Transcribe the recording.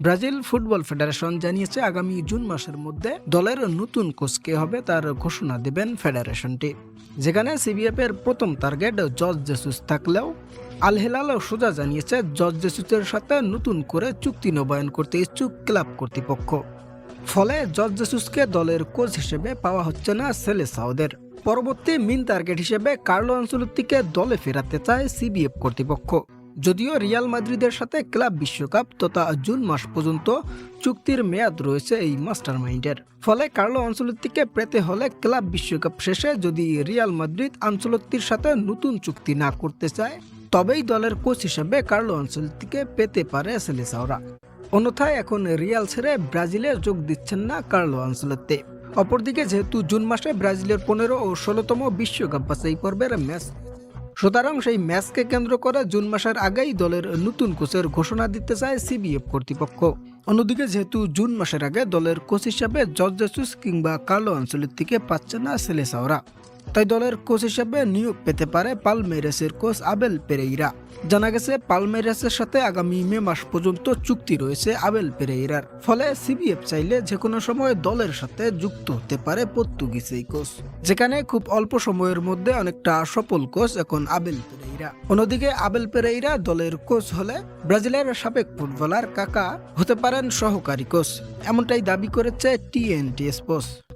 Brazil football federation জানিয়েছে আগামী June মাসের মধ্যে দলের নতুন কোচ কে হবে তার ঘোষণা দেবেন ফেডারেশনটি। যেখানে সিবিএফ এর প্রথম টার্গেট জর্জ জেসুস থাকলেও আল হেলাল সোজা জানিয়েছে জর্জ জেসুসের সাথে নতুন করে চুক্তি নবায়ন করতে ইচ্ছুক ক্লাব কর্তৃপক্ষ। ফলে জর্জ জেসুসকে দলের কোচ হিসেবে পাওয়া হচ্ছে না সেলে সাউদের পরবর্তী মিন টার্গেট হিসেবে কার্লো আনসুলত্তিকে দলে ফেরাতে চায় সিবিএফ কর্তৃপক্ষ। যদিও রিয়াল মাদ্রিদের সাথে ক্লাব বিশ্বকাপ তথা জুন মাস পর্যন্ত চুক্তির মেয়াদ রয়েছে এই মাস্টার মাইন্ডের ফলে কার্লো আনসুলত্তিকে পেতে হলে ক্লাব বিশ্বকাপ শেষে যদি রিয়াল মাদ্রিদ আনসুলত্তির সাথে নতুন চুক্তি না করতে চায়, তবেই দলের কোচ হিসেবে কার্লো আনসুলত্তিকে পেতে পারে সেলেসাওরা। অন্যথায় এখন রিয়াল ছেড়ে ব্রাজিলে যোগ দিচ্ছেন না কার্লো আনসুলত্তি অপরদিকে যেহেতু জুন মাসে ব্রাজিলের পনেরো ও ষোলোতম বিশ্বকাপ বাছাই পর্বের ম্যাচ সুতরাং সেই ম্যাচকে কেন্দ্র করে জুন মাসের আগেই দলের নতুন কোচের ঘোষণা দিতে চায় সিবিএফ কর্তৃপক্ষ। অন্যদিকে যেহেতু জুন মাসের আগে দলের কোচ হিসাবে জর্জ জেসুস কিংবা কার্লো আনসেলত্তিকে পাচ্ছে না সেলেসাওরা। তাই দলের কোচ হিসেবে নিয়োগ পেতে পারে পালমেরেসের কোচ আবেল পেরেইরা। জানা গেছে পালমেরাসের সাথে আগামী মে মাস পর্যন্ত চুক্তি রয়েছে আবেল পেরেইরার। ফলে সিবিএফ চাইলে যে কোনো সময় দলের সাথে যুক্ত হতে পারে পর্তুগিজ এই কোচ। যেখানে খুব অল্প সময়ের মধ্যে অনেকটা সফল কোচ এখন আবেল পেরেইরা। অন্যদিকে, আবেল পেরেইরা দলের কোচ হলে ব্রাজিলের সাবেক ফুটবলার কাকা হতে পারেন সহকারী কোচ। এমনটাই দাবি করেছে টিএনটি স্পোর্টস।